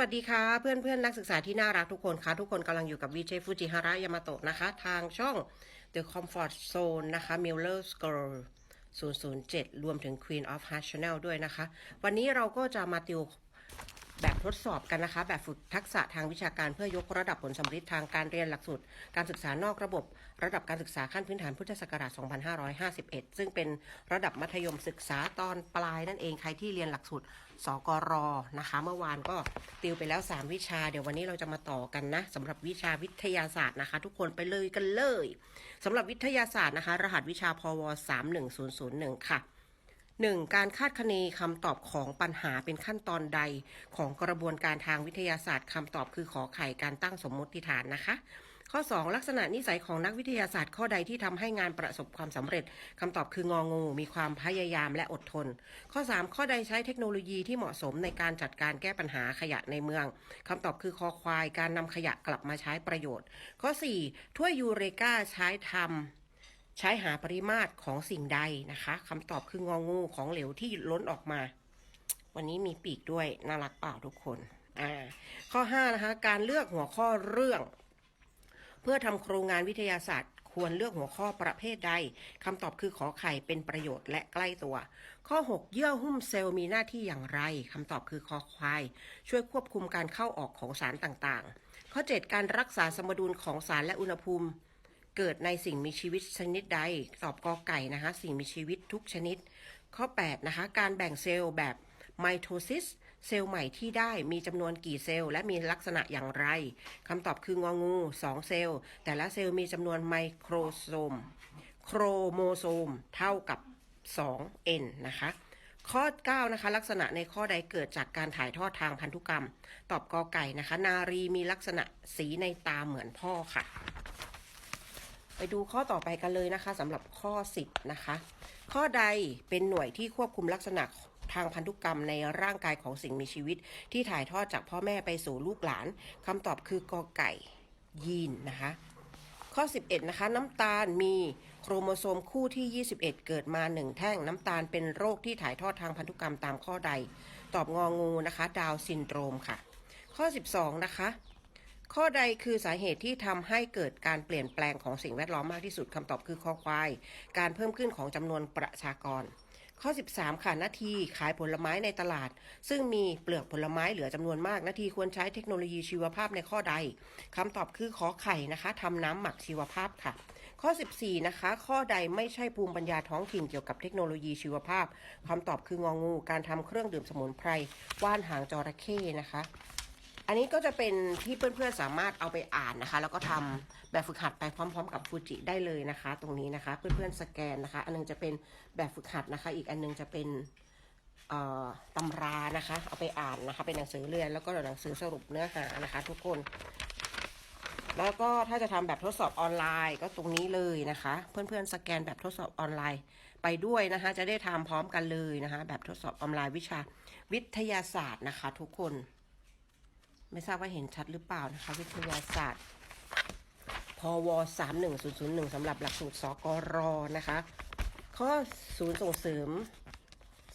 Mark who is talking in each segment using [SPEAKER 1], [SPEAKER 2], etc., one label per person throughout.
[SPEAKER 1] วัสดีค่ะเพื่อนเพื่อนนักศึกษาที่น่ารักทุกคนค่ะทุกคนกำลังอยู่กับวีเจฟูจิฮาระยามาโตะนะคะ ทางช่อง The Comfort Zone นะคะ Miller Girl 007 รวมถึง Queen of Heart Channel ด้วยนะคะ วันนี้เราก็จะมาติว แบบทดสอบกันนะคะ แบบฝึกทักษะทางวิชาการเพื่อยกระดับผลสำเร็จทางการเรียนหลักสูตร การศึกษานอกระบบ ระดับการศึกษาขั้นพื้นฐานพุทธศักราช 2551 ซึ่งเป็นระดับมัธยมศึกษาตอนปลายนั่นเองใครที่เรียนหลักสูตรสกรนะคะ เมื่อวานก็ติวไปแล้ว 3 วิชา เดี๋ยววันนี้เราจะมาต่อกันนะสำหรับวิชาวิทยาศาสตร์นะคะ ทุกคนไปเลยกันเลยสำหรับวิทยาศาสตร์นะคะ รหัสวิชาพว 31001 ค่ะ 1. การคาดคะเนคำตอบของปัญหาเป็นขั้นตอนใดของกระบวนการทางวิทยาศาสตร์คำตอบคือขอไข่การตั้งสมมติฐานนะคะ ข้อ 2 ลักษณะนิสัยของนักวิทยาศาสตร์ข้อใดที่ทำให้งานประสบความสำเร็จคำตอบคืององู มีความพยายามและอดทน ข้อ 3 ข้อใดใช้เทคโนโลยีที่เหมาะสมในการจัดการแก้ปัญหาขยะในเมืองคำตอบคือคอควายการนำขยะกลับมาใช้ประโยชน์ ข้อ 4 ถ้วยยูเรกาใช้ทำ ใช้หาปริมาตรของสิ่งใดนะคะคำตอบคืององูของเหลวที่ล้นออกมา วันนี้มีปีกด้วยน่ารักเปล่าทุกคนอ่าข้อ5นะคะการเลือกหัวข้อเรื่อง เพื่อทำโครงงานวิทยาศาสตร์ ควรเลือกหัวข้อประเภทใดคำตอบคือขอไข่เป็นประโยชน์และใกล้ตัว ข้อ 6 เยื่อหุ้มเซลล์มีหน้าที่อย่างไรคำตอบคือคอควายช่วยควบคุมการเข้าออกของสารต่างๆ ข้อ 7 การรักษาสมดุลของสารและอุณหภูมิ เกิดในสิ่งมีชีวิตชนิดใด ตอบกอไก่นะคะ สิ่งมีชีวิตทุกชนิด ข้อ 8 นะคะ การแบ่งเซลล์แบบไมโทซิสเซลล์ใหม่ที่ได้มีจำนวนกี่เซลล์และมีลักษณะอย่างไรคำตอบคืององู 2 เซลล์ แต่ละเซลล์มีจำนวนไมโครโซม โครโมโซม เท่ากับ 2n นะคะ ข้อ 9 นะคะ ลักษณะในข้อใดเกิดจากการถ่ายทอดทางพันธุกรรม ตอบกอไก่นะคะ นารีมีลักษณะสีในตาเหมือนพ่อค่ะ ไปดูข้อต่อไปกันเลยนะคะสำหรับข้อ 10 นะคะ ข้อใดเป็นหน่วยที่ควบคุมลักษณะทางพันธุกรรมในร่างกายของสิ่งมีชีวิต ที่ถ่ายทอดจากพ่อแม่ไปสู่ลูกหลานคำตอบคือกอไก่ยีนนะคะ ข้อ 11 นะคะ น้ำตาลมีโครโมโซมคู่ที่ 21 เกิดมา 1 แท่ง น้ำตาลเป็นโรคที่ถ่ายทอดทางพันธุกรรมตามข้อใด ตอบงองูนะคะ ดาวซินโดรมค่ะ ข้อ 12 นะคะ ข้อใดคือสาเหตุที่ทำให้เกิดการเปลี่ยนแปลงของสิ่งแวดล้อมมากที่สุดคำตอบคือข้อควาย การเพิ่มขึ้นของจำนวนประชากร ข้อ 13 ค่ะนาทีขายผลไม้ในตลาด ซึ่งมีเปลือกผลไม้เหลือจำนวนมากนาทีควรใช้เทคโนโลยีชีวภาพในข้อใดคำตอบคือขอไข่นะคะทำน้ำหมักชีวภาพค่ะ ข้อ 14 นะคะ ข้อใดไม่ใช่ภูมิปัญญาท้องถิ่นเกี่ยวกับเทคโนโลยีชีวภาพคำตอบคืององู การทำเครื่องดื่มสมุนไพรว่านหางจระเข้นะคะ อันนี้ก็จะเป็นที่เพื่อนๆสามารถเอาไปอ่านนะคะ แล้วก็ทำแบบฝึกหัดไปพร้อม ๆ กับฟูจิได้เลยนะคะ ตรงนี้นะคะ เพื่อนๆสแกนนะคะ อันนึงจะเป็นแบบฝึกหัดนะคะ อีกอันนึงจะเป็นตำรานะคะ เอาไปอ่านนะคะ เป็นหนังสือเรียนแล้วก็หนังสือสรุปเนื้อหานะคะ ทุกคน แล้วก็ถ้าจะทำแบบทดสอบออนไลน์ก็ตรงนี้เลยนะคะ เพื่อนๆสแกนแบบทดสอบออนไลน์ไปด้วยนะคะ จะได้ทำพร้อมกันเลยนะคะ แบบทดสอบออนไลน์วิชาวิทยาศาสตร์นะคะ ทุกคน ไม่ทราบว่าเห็นชัดหรือเปล่านะคะ วิทยาศาสตร์ พว31001สำหรับหลักสูตรสกรนะคะ ข้อศูนย์ส่งเสริม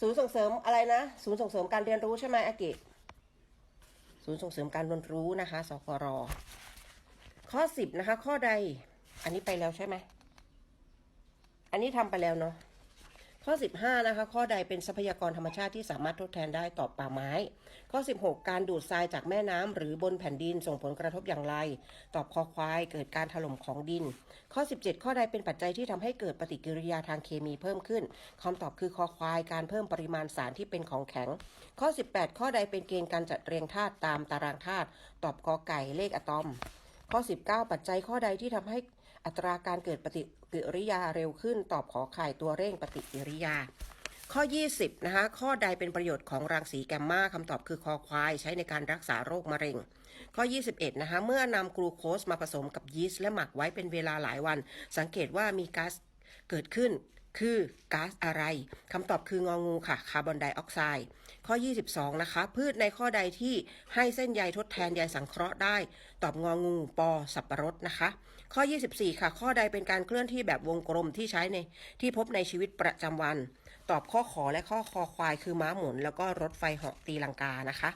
[SPEAKER 1] ศูนย์ส่งเสริมอะไรนะ ศูนย์ส่งเสริมการเรียนรู้ใช่ไหมอากิศูนย์ส่งเสริมการเรียนรู้นะคะ สกร ข้อสิบนะคะ ข้อใด อันนี้ไปแล้วใช่ไหม อันนี้ทำไปแล้วเนาะ ข้อ 15 นะคะ ข้อใดเป็นทรัพยากรธรรมชาติที่สามารถทดแทนได้ต่อป่าไม้ ข้อ 16 การดูดทรายจากแม่น้ำหรือบนแผ่นดินส่งผลกระทบอย่างไร ตอบคอควายเกิดการถล่มของดิน ข้อ 17 ข้อใดเป็นปัจจัยที่ทำให้เกิดปฏิกิริยาทางเคมีเพิ่มขึ้นคำตอบคือคอควายการเพิ่มปริมาณสารที่เป็นของแข็ง ข้อ 18 ข้อใดเป็นเกณฑ์การจัดเรียงธาตุตามตารางธาตุตอบกอไก่เลขอะตอม ข้อ 19 ปัจจัยข้อใดที่ทำให้ อัตราการเกิดปฏิกิริยาเร็วขึ้น ตอบขอไข่ตัวเร่งปฏิกิริยา ข้อ 20 นะคะ ข้อใดเป็นประโยชน์ของรังสีแกมมาคำตอบคือคอควายใช้ในการรักษาโรคมะเร็ง ข้อ 21 นะคะ เมื่อนำกลูโคสมาผสมกับยีสต์และหมักไว้เป็นเวลาหลายวัน สังเกตว่ามีก๊าซเกิดขึ้นคือก๊าซอะไรคำตอบคืององูค่ะ คาร์บอนไดออกไซด์ข้อ 22 นะคะ พืชในข้อใดที่ให้เส้นใยทดแทนใยสังเคราะห์ได้ ตอบงองู ปอ สับปะรดนะคะ ข้อ 24 ค่ะ ข้อใดเป็นการเคลื่อนที่แบบวงกลมที่ใช้ในที่พบในชีวิตประจำวัน ตอบข้อขอและข้อคอควายคือม้าหมุน แล้วก็รถไฟเหาะตีลังกานะคะ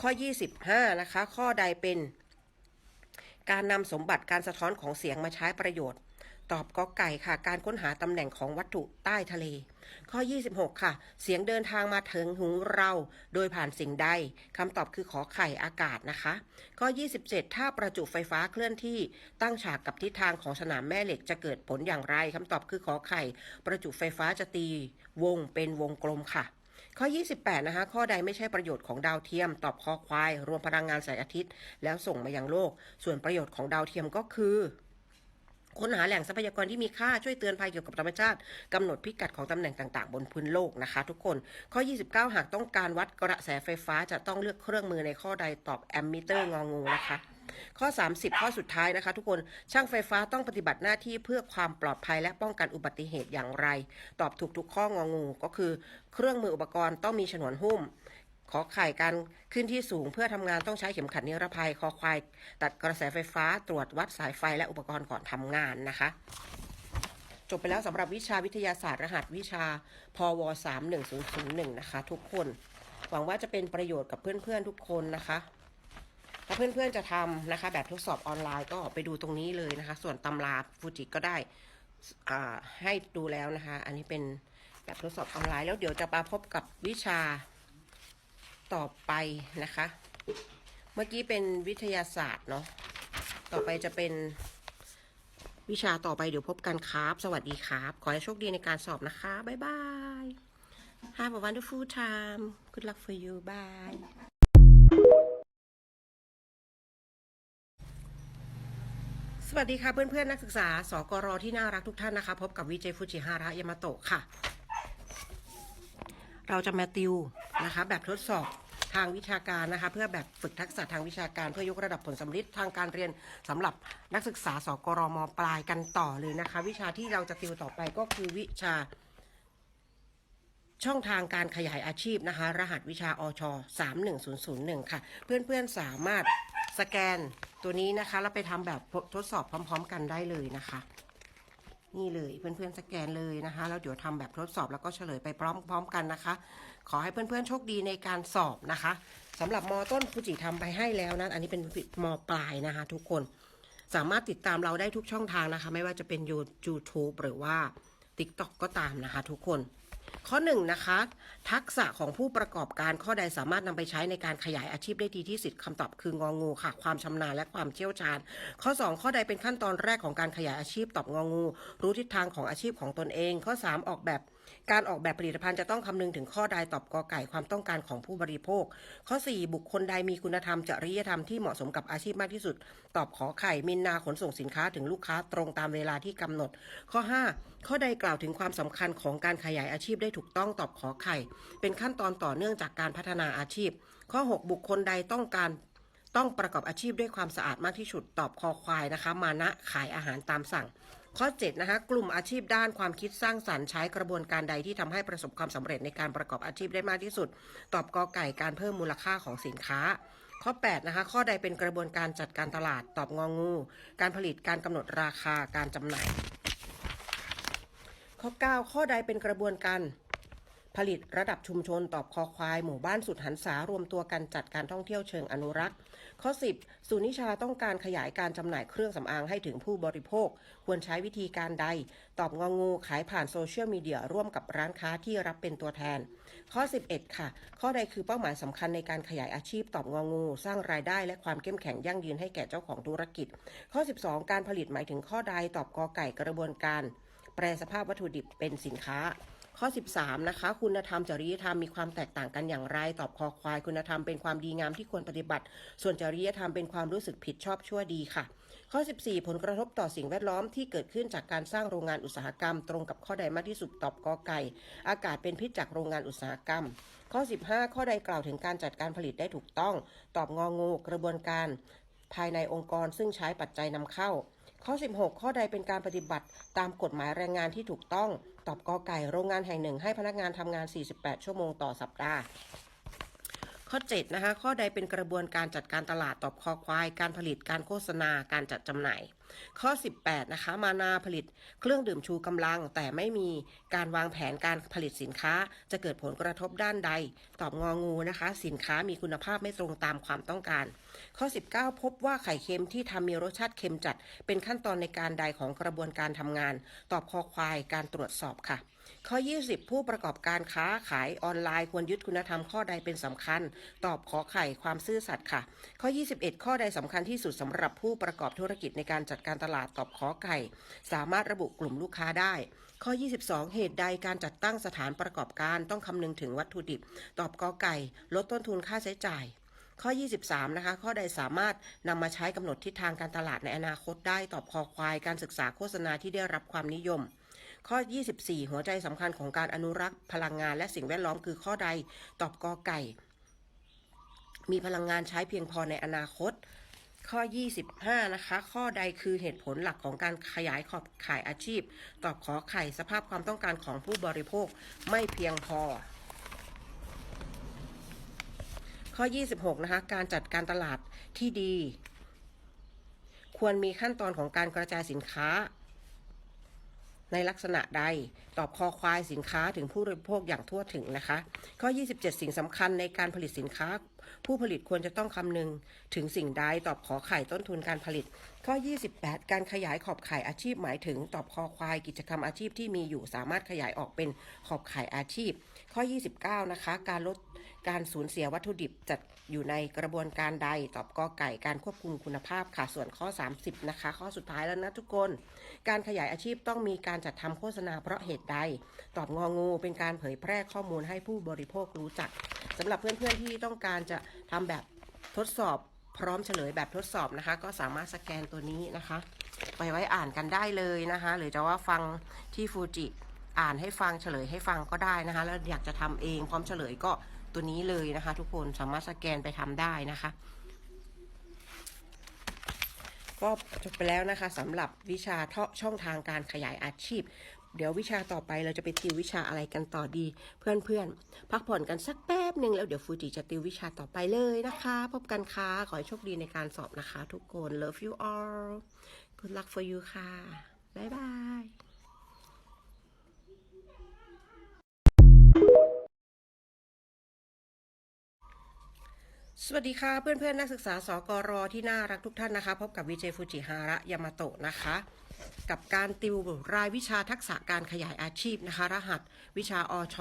[SPEAKER 1] ข้อ 25 นะคะ ข้อใดเป็นการนำสมบัติการสะท้อนของเสียงมาใช้ประโยชน์ ตอบกอไก่ค่ะ การค้นหาตำแหน่งของวัตถุใต้ทะเล ข้อ 26 ค่ะ เสียงเดินทางมาถึงหูเรา โดยผ่านสิ่งใดคำตอบคือขอไข่อากาศนะคะ ข้อ 27 ถ้าประจุไฟฟ้าเคลื่อนที่ตั้งฉากกับทิศทางของสนามแม่เหล็กจะเกิดผลอย่างไรคำตอบคือขอไข่ ประจุไฟฟ้าจะตี วงเป็นวงกลมค่ะข้อ 28 นะคะ ข้อใดไม่ใช่ประโยชน์ของดาวเทียม ตอบคอควาย รวมพลังงานแสงอาทิตย์ แล้วส่งมายังโลก ส่วนประโยชน์ของดาวเทียมก็คือ ค้นหาแหล่งทรัพยากรที่มีค่าช่วยเตือนภัยเกี่ยวกับธรรมชาติกำหนดพิกัดของตำแหน่งต่างๆ บนพื้นโลกนะคะ ทุกคนข้อ 29 หากต้องการวัดกระแสไฟฟ้าจะต้องเลือกเครื่องมือในข้อใดตอบแอมมิเตอร์งองูนะคะ ข้อ 30 ข้อสุดท้ายนะคะ ทุกคนช่างไฟฟ้าต้องปฏิบัติหน้าที่เพื่อความปลอดภัยและป้องกันอุบัติเหตุอย่างไร ตอบถูกทุกข้ององู ก็คือ เครื่องมืออุปกรณ์ต้องมีฉนวนหุ้ม ขอไข่การขึ้นที่สูงเพื่อทำงานต้องใช้เข็มขัดนิรภัย คอควาย ตัดกระแสไฟฟ้าตรวจวัดสายไฟและอุปกรณ์ก่อนทำงานนะคะ จบไปแล้วสำหรับวิชาวิทยาศาสตร์รหัสวิชาพว31001 นะคะ ทุกคน หวังว่าจะเป็นประโยชน์กับเพื่อนๆทุกคนนะคะถ้าเพื่อนๆจะทำนะคะ แบบทดสอบออนไลน์ก็ไปดูตรงนี้เลยนะคะ ส่วนตำราฟูจิก็ได้ให้ดูแล้วนะคะ อันนี้เป็นแบบทดสอบออนไลน์แล้วเดี๋ยวจะมาพบกับวิชา ต่อไปนะคะ เมื่อกี้เป็นวิทยาศาสตร์เนาะต่อไปจะเป็นวิชาต่อไปเดี๋ยวพบกันครับ สวัสดีครับ ขอให้โชคดีในการสอบนะคะ บ๊ายบาย Have a wonderful time Good luck for you bye สวัสดีค่ะเพื่อนๆนักศึกษา สกรที่น่ารักทุกท่านนะคะ พบกับวิเจฟูจิฮาระยามาโตะค่ะ เราจะมาติว นะคะ แบบทดสอบทางวิชาการนะคะ เพื่อแบบฝึกทักษะทางวิชาการเพื่อยกระดับผลสำลิดทางการเรียนสำหรับนักศึกษาสกรมปลายกันต่อเลยนะคะ วิชาที่เราจะติวต่อไปก็คือวิชา ช่องทางการขยายอาชีพนะคะ รหัสวิชาอช31001 ค่ะ เพื่อนๆสามารถสแกนตัวนี้นะคะแล้วไปทำแบบทดสอบพร้อม ๆ กันได้เลยนะคะ นี่เลยเพื่อนๆสแกนเลยนะคะแล้วเดี๋ยวทำแบบทดสอบแล้วก็เฉลยไปพร้อมๆกันนะคะ ขอให้เพื่อนๆโชคดีในการสอบนะคะสำหรับมต้นฟูจิทำไปให้แล้วนะอันนี้เป็นมปลายนะคะ ทุกคนสามารถติดตามเราได้ทุกช่องทางนะคะ ไม่ว่าจะเป็นยูทูบหรือว่า TikTok ก็ตามนะคะ ทุกคน ข้อหนึ่งนะคะ ทักษะของผู้ประกอบการข้อใดสามารถนำไปใช้ในการขยายอาชีพได้ดีที่สุดคำตอบคืององูค่ะ ความชำนาญและความเชี่ยวชาญ ข้อ 2 ข้อใดเป็นขั้นตอนแรกของการขยายอาชีพตอบงองู รู้ทิศทางของอาชีพของตนเอง ข้อ 3 ออกแบบ การออกแบบผลิตภัณฑ์จะต้องคำนึงถึงข้อใดตอบกอไก่ความต้องการของผู้บริโภค ข้อ 4 บุคคลใดมีคุณธรรมจริยธรรมที่เหมาะสมกับอาชีพมากที่สุด ตอบขอไข่มินนาขนส่งสินค้าถึงลูกค้าตรงตามเวลาที่กำหนด ข้อ 5 ข้อใดกล่าวถึงความสำคัญของการขยายอาชีพได้ถูกต้องตอบขอไข่ เป็นขั้นตอนต่อเนื่องจากการพัฒนาอาชีพ ข้อ 6 บุคคลใดต้องการต้องประกอบอาชีพด้วยความสะอาดมากที่สุดตอบคอควายนะคะ มานะขายอาหารตามสั่ง ข้อ 7 นะคะ กลุ่มอาชีพด้านความคิดสร้างสรรค์ใช้กระบวนการใดที่ทำให้ประสบความสำเร็จในการประกอบอาชีพได้มากที่สุด ตอบกอไก่การเพิ่มมูลค่าของสินค้า ข้อ 8 นะคะ ข้อใดเป็นกระบวนการจัดการตลาด ตอบงองู การผลิตการกำหนดราคาการจำหน่าย ข้อ 9 ข้อใดเป็นกระบวนการ ผลิตระดับชุมชนตอบคอควาย หมู่บ้านสุดหันษารวมตัวกันจัดการท่องเที่ยวเชิงอนุรักษ์ ข้อ 10ศูนย์นิชาต้องการขยายการจำหน่ายเครื่องสำอางให้ถึงผู้บริโภค ควรใช้วิธีการใด ตอบงองูขายผ่านโซเชียลมีเดียร่วมกับร้านค้าที่รับเป็นตัวแทน ข้อ 11 ค่ะ ข้อใดคือเป้าหมายสำคัญในการขยายอาชีพตอบงองู สร้างรายได้และความเข้มแข็งยั่งยืนให้แก่เจ้าของธุรกิจ ข้อ 12 การผลิตหมายถึงข้อใดตอบกอไก่กระบวนการ แปรสภาพวัตถุดิบเป็นสินค้า ข้อ 13 นะคะ คุณธรรมจริยธรรมมีความแตกต่างกันอย่างไร ตอบคอควาย คุณธรรมเป็นความดีงามที่ควรปฏิบัติ ส่วนจริยธรรมเป็นความรู้สึกผิดชอบชั่วดีค่ะ ข้อ 14 ผลกระทบต่อสิ่งแวดล้อมที่เกิดขึ้นจากการสร้างโรงงานอุตสาหกรรม ตรงกับข้อใดมากที่สุดตอบกอไก่ อากาศเป็นพิษจากโรงงานอุตสาหกรรม ข้อ 15 ข้อใดกล่าวถึงการจัดการผลิตได้ถูกต้อง ตอบงองูกระบวนการ ภายในองค์กรซึ่งใช้ปัจจัยนำเข้าข้อ 16 ข้อใดเป็นการปฏิบัติตามกฎหมายแรงงานที่ถูกต้อง ตอบกอไก่โรงงานแห่งหนึ่ง ให้พนักงานทำงาน 48 ชั่วโมงต่อสัปดาห์ข้อ7นะคะข้อใดเป็นกระบวนการจัดการตลาดตอบคอควาย การผลิตการโฆษณาการจัดจำหน่าย ข้อ 18 นะคะ มานาผลิตเครื่องดื่มชูกำลัง แต่ไม่มีการวางแผนการผลิตสินค้า จะเกิดผลกระทบด้านใด ตอบงองูนะคะ สินค้ามีคุณภาพไม่ตรงตามความต้องการ ข้อ 19 พบว่าไข่เค็มที่ทำมีรสชาติเค็มจัด เป็นขั้นตอนในการใดของกระบวนการทำงาน ตอบคอควายการตรวจสอบค่ะ ข้อ 20 ผู้ประกอบการค้าขายออนไลน์ควรยึดคุณธรรมข้อใดเป็นสำคัญ ตอบขอไข่ความซื่อสัตย์ค่ะ ข้อ 21 ข้อใดสำคัญที่สุดสำหรับผู้ประกอบธุรกิจในการจัดการตลาดตอบขอไข่ สามารถระบุกลุ่มลูกค้าได้ ข้อ 22 เหตุใดการจัดตั้งสถานประกอบการต้องคำนึงถึงวัตถุดิบ ตอบกอไก่ ลดต้นทุนค่าใช้จ่ายข้อ 23 นะคะ ข้อใดสามารถนำมาใช้กำหนดทิศทางการตลาดในอนาคตได้ตอบคอควายการศึกษาโฆษณาที่ได้รับความนิยม ข้อ 24 หัวใจสำคัญของการอนุรักษ์พลังงานและสิ่งแวดล้อมคือข้อใด ตอบกอไก่ มีพลังงานใช้เพียงพอในอนาคต ข้อ 25 นะคะ ข้อใดคือเหตุผลหลักของการขยายขอบข่ายอาชีพ ตอบขอไข่สภาพความต้องการของผู้บริโภคไม่เพียงพอข้อ 26 นะคะ การจัดการตลาดที่ดี ควรมีขั้นตอนของการกระจายสินค้า ในลักษณะใด ตอบคอควายสินค้าถึงผู้บริโภคอย่างทั่วถึงนะคะ ข้อ 27 สิ่งสำคัญในการผลิตสินค้า ผู้ผลิตควรจะต้องคำนึงถึงสิ่งใดตอบขอไข่ต้นทุนการผลิต ข้อ 28 การขยายขอบข่ายอาชีพหมายถึง ตอบคอควายกิจกรรมอาชีพที่มีอยู่สามารถขยายออกเป็นขอบข่ายอาชีพ ข้อ 29 นะคะ การลดการสูญเสียวัตถุดิบจัดอยู่ในกระบวนการใด ตอบกอไก่ การควบคุมคุณภาพค่ะ ส่วนข้อ 30 นะคะ ข้อสุดท้ายแล้วนะทุกคน การขยายอาชีพต้องมีการจัดทำโฆษณาเพราะเหตุใด ตอบงองู เป็นการเผยแพร่ข้อมูลให้ผู้บริโภครู้จักสำหรับเพื่อนๆที่ต้องการจะทำแบบทดสอบพร้อมเฉลยแบบทดสอบนะคะ ก็สามารถสแกนตัวนี้นะคะ ไปไว้อ่านกันได้เลยนะคะ หรือจะว่าฟังที่ฟูจิ อ่านให้ฟังเฉลยให้ฟังก็ได้นะคะ แล้วอยากจะทำเองพร้อมเฉลยก็ตัวนี้เลยนะคะ ทุกคนสามารถสแกนไปทำได้นะคะ ก็จบไปแล้วนะคะสำหรับวิชาเทาะช่องทางการขยายอาชีพ เดี๋ยววิชาต่อไปเราจะไปติววิชาอะไรกันต่อดี เพื่อนๆ พักผ่อนกันสักแป๊บหนึ่งแล้วเดี๋ยวฟูจิจะติววิชาต่อไปเลยนะคะ พบกันค่ะขอให้โชคดีในการสอบนะคะ ทุกคน love you all good luck for you ค่ะบ๊ายบาย สวัสดีค่ะเพื่อนๆนักศึกษาสกรที่น่ารักทุกท่านนะคะ พบกับวิเจฟูจิฮาระยามาโตะนะคะ กับการติวรายวิชาทักษะการขยายอาชีพนะคะ รหัสวิชาอช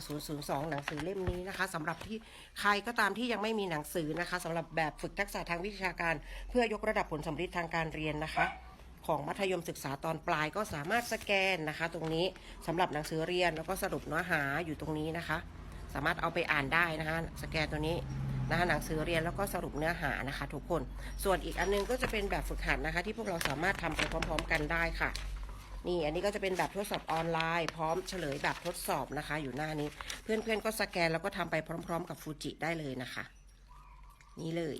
[SPEAKER 1] 31002 หนังสือเล่มนี้นะคะสำหรับที่ใครก็ตามที่ยังไม่มีหนังสือนะคะสำหรับแบบฝึกทักษะทางวิชาการ เพื่อยกระดับผลสำเร็จทางการเรียนนะคะ ของมัธยมศึกษาตอนปลายก็สามารถสแกนนะคะ ตรงนี้สำหรับหนังสือเรียนแล้วก็สรุปเนื้อหาอยู่ตรงนี้นะคะ สามารถเอาไปอ่านได้นะคะ สแกนตัวนี้นะคะหนังสือเรียนแล้วก็สรุปเนื้อหานะคะ ทุกคน ส่วนอีกอันนึงก็จะเป็นแบบฝึกหัดนะคะ ที่พวกเราสามารถทำไปพร้อม ๆ กันได้ค่ะ นี่อันนี้ก็จะเป็นแบบทดสอบออนไลน์ พร้อมเฉลยแบบทดสอบนะคะ อยู่หน้านี้ เพื่อนๆก็สแกนแล้วก็ทำไปพร้อม ๆ กับฟูจิได้เลยนะคะ นี่เลย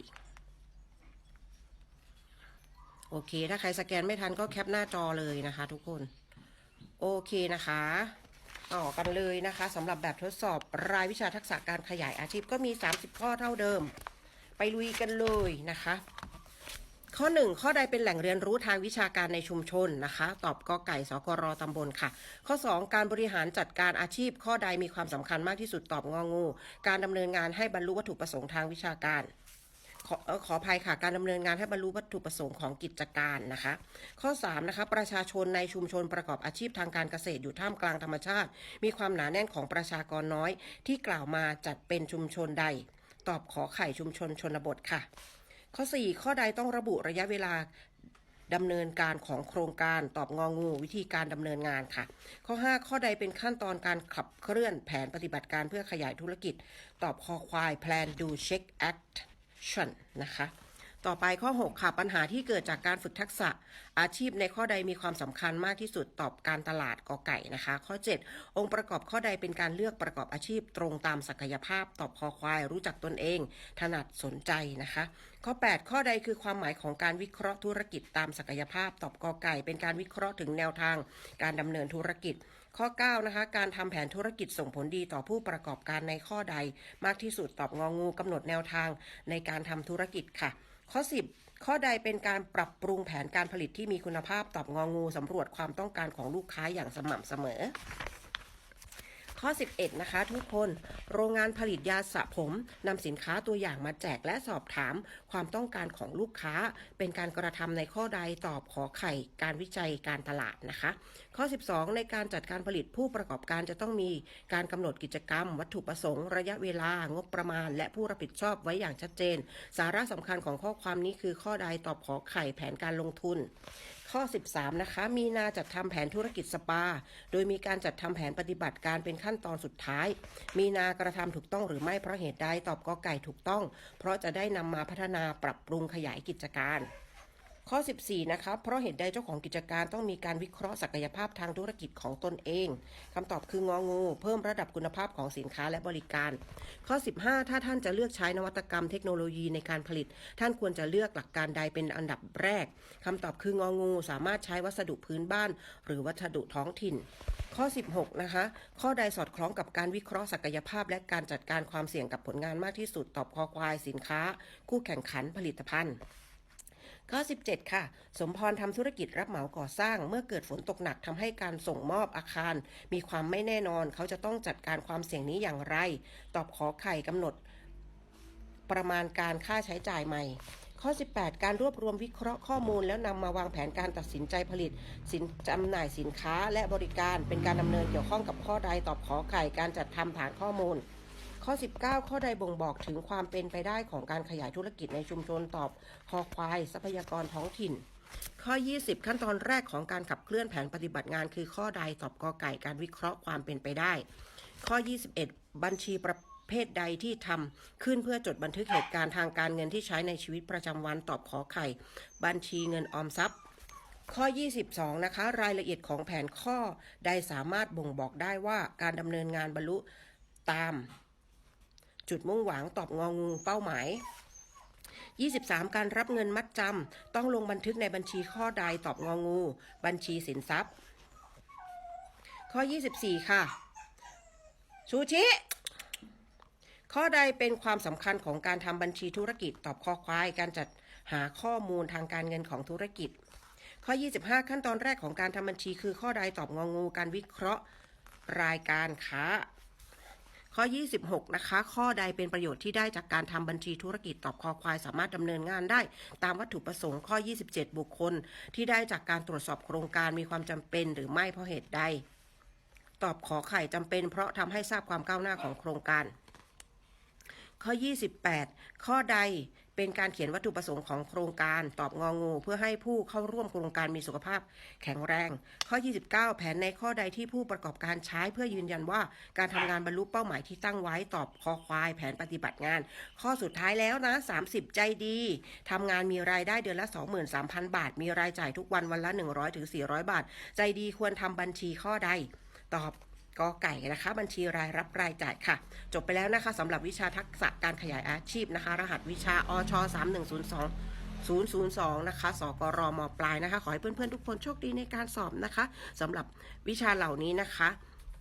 [SPEAKER 1] โอเค ถ้าใครสแกนไม่ทันก็แคปหน้าจอเลยนะคะ ทุกคน โอเคนะคะ ต่อกันเลยนะคะสำหรับแบบทดสอบรายวิชาทักษะการขยายอาชีพก็มี 30 ข้อเท่าเดิม ไปลุยกันเลยนะคะ ข้อ 1 ข้อใดเป็นแหล่งเรียนรู้ทางวิชาการในชุมชนนะคะ ตอบกอไก่สกรตำบลค่ะ ข้อ 2 การบริหารจัดการอาชีพ ข้อใดมีความสำคัญมากที่สุดตอบงองู การดำเนินงานให้บรรลุวัตถุประสงค์ทางวิชาการ ขอเอ่อขออภัยค่ะการดำเนินงานให้บรรลุวัตถุประสงค์ของกิจการนะคะ ข้อ3นะคะประชาชนในชุมชนประกอบอาชีพทางการเกษตรอยู่ท่ามกลางธรรมชาติ มีความหนาแน่นของประชากรน้อย ที่กล่าวมาจัดเป็นชุมชนใด ตอบขอไข่ชุมชนชนบทค่ะ ข้อ 4 ข้อใดต้องระบุระยะเวลาดำเนินการของโครงการตอบงองงูวิธีการดำเนินงานค่ะ ข้อ 5 ข้อใดเป็นขั้นตอนการขับเคลื่อนแผนปฏิบัติการเพื่อขยายธุรกิจ ตอบคอควาย plan do check action นะคะ ต่อไปข้อ 6 ค่ะ ปัญหาที่เกิดจากการฝึกทักษะ อาชีพในข้อใดมีความสำคัญมากที่สุดตอบการตลาดกอไก่นะคะ ข้อ 7 องค์ประกอบข้อใดเป็นการเลือกประกอบอาชีพตรงตามศักยภาพ ตอบคอควาย รู้จักตนเอง ถนัดสนใจนะคะ ข้อ 8 ข้อใดคือความหมายของการวิเคราะห์ธุรกิจตามศักยภาพ ตอบกอไก่ เป็นการวิเคราะห์ถึงแนวทาง การดำเนินธุรกิจ ข้อ 9 นะคะ การทำแผนธุรกิจส่งผลดีต่อผู้ประกอบการในข้อใด มากที่สุดตอบงองูกำหนดแนวทางในการทำธุรกิจค่ะ ข้อ 10 ข้อใดเป็นการปรับปรุงแผนการผลิตที่มีคุณภาพตอบงองูสำรวจความต้องการของลูกค้าอย่างสม่ำเสมอ ข้อ 11 นะคะ ทุกคน โรงงานผลิตยาสระผมนำสินค้าตัวอย่างมาแจกและสอบถาม ความต้องการของลูกค้า เป็นการกระทำในข้อใดตอบขอไข่ การวิจัยการตลาดนะคะ ข้อ 12 ในการจัดการผลิตผู้ประกอบการจะต้องมีการกำหนดกิจกรรม วัตถุประสงค์ ระยะเวลางบประมาณ และผู้รับผิดชอบไว้อย่างชัดเจน สาระสำคัญของข้อความนี้คือข้อใดตอบขอไข่แผนการลงทุน ข้อ 13 นะคะ มีนาจัดทำแผนธุรกิจสปา โดยมีการจัดทำแผนปฏิบัติการเป็นขั้นตอนสุดท้าย มีนากระทำถูกต้องหรือไม่เพราะเหตุใดตอบกอไก่ถูกต้อง เพราะจะได้นำมาพัฒนาปรับปรุงขยายกิจการ ข้อ 14 นะคะ เพราะเหตุใดเจ้าของกิจการต้องมีการวิเคราะห์ศักยภาพทางธุรกิจของตนเองคำตอบคืององู เพิ่มระดับคุณภาพของสินค้าและบริการ ข้อ 15 ถ้าท่านจะเลือกใช้นวัตกรรมเทคโนโลยีในการผลิต ท่านควรจะเลือกหลักการใดเป็นอันดับแรกคำตอบคืององู สามารถใช้วัสดุพื้นบ้าน หรือวัสดุท้องถิ่น ข้อ 16 นะคะ ข้อใดสอดคล้องกับการวิเคราะห์ศักยภาพ และการจัดการความเสี่ยงกับผลงานมากที่สุดตอบคอควายสินค้า คู่แข่งขันผลิตภัณฑ์ ข้อ 17 ค่ะ สมพรทำธุรกิจรับเหมาก่อสร้าง เมื่อเกิดฝนตกหนักทำให้การส่งมอบอาคาร มีความไม่แน่นอน เขาจะต้องจัดการความเสี่ยงนี้อย่างไร ตอบขอไข่กำหนด ประมาณการค่าใช้จ่ายใหม่ข้อ 18 การรวบรวมวิเคราะห์ข้อมูล แล้วนำมาวางแผนการตัดสินใจผลิต สินจำหน่ายสินค้าและบริการเป็นการดำเนินเกี่ยวข้องกับข้อใดตอบขอไข่การจัดทำฐานข้อมูล ข้อ 19 ข้อใดบ่งบอกถึงความเป็นไปได้ของการขยายธุรกิจในชุมชนตอบคอควาย ทรัพยากรท้องถิ่น ข้อ 20 ขั้นตอนแรกของการขับเคลื่อนแผนปฏิบัติงาน คือข้อใดตอบกอไก่การวิเคราะห์ความเป็นไปได้ ข้อ 21 บัญชีประเภทใดที่ทำขึ้นเพื่อจดบันทึกเหตุการณ์ทางการเงินที่ใช้ในชีวิตประจำวันตอบขอไข่ บัญชีเงินออมทรัพย์ ข้อ 22 นะคะ รายละเอียดของแผนข้อใดสามารถบ่งบอกได้ว่าการดำเนินงานบรรลุตาม จุดมุ่งหวังตอบงองูเป้าหมาย 23 การรับเงินมัดจำต้องลงบันทึกในบัญชีข้อใดตอบงองู บัญชีสินทรัพย์ ข้อ 24 ค่ะ ชูชิข้อใดเป็นความสำคัญของการทำบัญชีธุรกิจตอบข้อควายการจัดหาข้อมูลทางการเงินของธุรกิจ ข้อ 25 ขั้นตอนแรกของการทำบัญชีคือข้อใดตอบงองู การวิเคราะห์ รายการค้า ข้อ 26 นะคะ ข้อใดเป็นประโยชน์ที่ได้จากการทำบัญชีธุรกิจตอบคอควาย สามารถดำเนินงานได้ ตามวัตถุประสงค์ข้อ 27 บุคคล ที่ได้จากการตรวจสอบโครงการมีความจำเป็นหรือไม่เพราะเหตุใด ตอบขอไข่จำเป็น เพราะทำให้ทราบความก้าวหน้าของโครงการ ข้อ 28 ข้อใด เป็นการเขียนวัตถุประสงค์ของโครงการตอบงองูเพื่อให้ผู้เข้าร่วมโครงการมีสุขภาพแข็งแรง ข้อ 29 แผนในข้อใดที่ผู้ประกอบการใช้เพื่อยืนยันว่าการทำงานบรรลุเป้าหมายที่ตั้งไว้ตอบคอควายแผนปฏิบัติงาน ข้อสุดท้ายแล้วนะ 30 ใจดีทำงานมีรายได้เดือนละ 23,000 บาท มีรายจ่ายทุกวันวันละ 100ถึง400 บาท ใจดีควรทำบัญชีข้อใด ตอบ กอไก่นะคะ บัญชีรายรับรายจ่ายค่ะ จบไปแล้วนะคะสำหรับวิชาทักษะการขยายอาชีพนะคะ รหัสวิชาอช3102 002 นะคะ สกรมปลายนะคะ ขอให้เพื่อนๆ ทุกคนโชคดีในการสอบนะคะสำหรับวิชาเหล่านี้นะคะ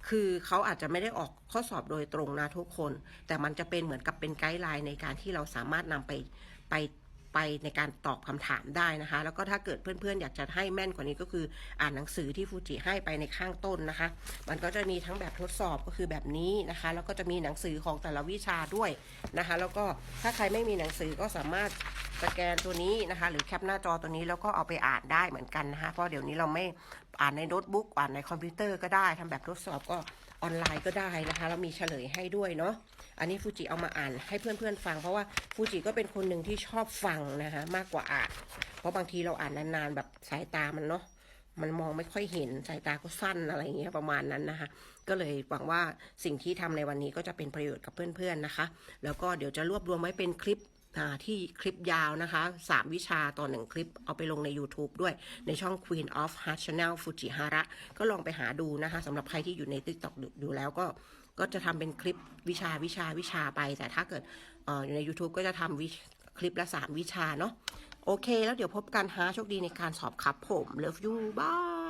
[SPEAKER 1] คือเขาอาจจะไม่ได้ออกข้อสอบโดยตรงนะทุกคน แต่มันจะเป็นเหมือนกับเป็นไกด์ไลน์ในการที่เราสามารถนำไปไป ไปในการตอบคำถามได้นะคะ แล้วก็ถ้าเกิดเพื่อนๆ อยากจะให้แม่นกว่านี้ก็คืออ่านหนังสือที่ฟูจิให้ไปในข้างต้นนะคะ มันก็จะมีทั้งแบบทดสอบก็คือแบบนี้นะคะ แล้วก็จะมีหนังสือของแต่ละวิชาด้วยนะคะ แล้วก็ถ้าใครไม่มีหนังสือก็สามารถสแกนตัวนี้นะคะ หรือแคปหน้าจอตัวนี้แล้วก็เอาไปอ่านได้เหมือนกันนะคะเพราะเดี๋ยวนี้เราไม่อ่านในโน้ตบุ๊กอ่านในคอมพิวเตอร์ก็ได้ทำแบบทดสอบก็ ออนไลน์ก็ได้นะคะแล้วมีเฉลยให้ด้วยเนาะอันนี้ฟูจิเอามาอ่านให้เพื่อนๆฟัง เพราะว่าฟูจิก็เป็นคนหนึ่งที่ชอบฟังนะคะมากกว่าอ่าน เพราะบางทีเราอ่านนานๆแบบสายตามันเนาะมันมองไม่ค่อยเห็นสายตาก็สั้นอะไรอย่างเงี้ยประมาณนั้นนะคะ ก็เลยหวังว่าสิ่งที่ทำในวันนี้ก็จะเป็นประโยชน์กับเพื่อนๆนะคะ แล้วก็เดี๋ยวจะรวบรวมไว้เป็นคลิป ที่คลิปยาวนะคะ 3 วิชาต่อหนึ่งคลิปเอาไปลงใน YouTube ด้วยในช่อง Queen of Heart Channel Fujihara ก็ลองไปหาดูนะคะสำหรับใครที่อยู่ใน TikTok ดูดูแล้วก็ก็จะทำเป็นคลิปวิชาวิชาวิชาไป แต่ถ้าเกิดออยู่ใน YouTube ก็จะทำวิคลิปละ 3 วิชาเนาะโอเค แล้วเดี๋ยวพบกันฮะโชคดีในการสอบครับผม Love you bye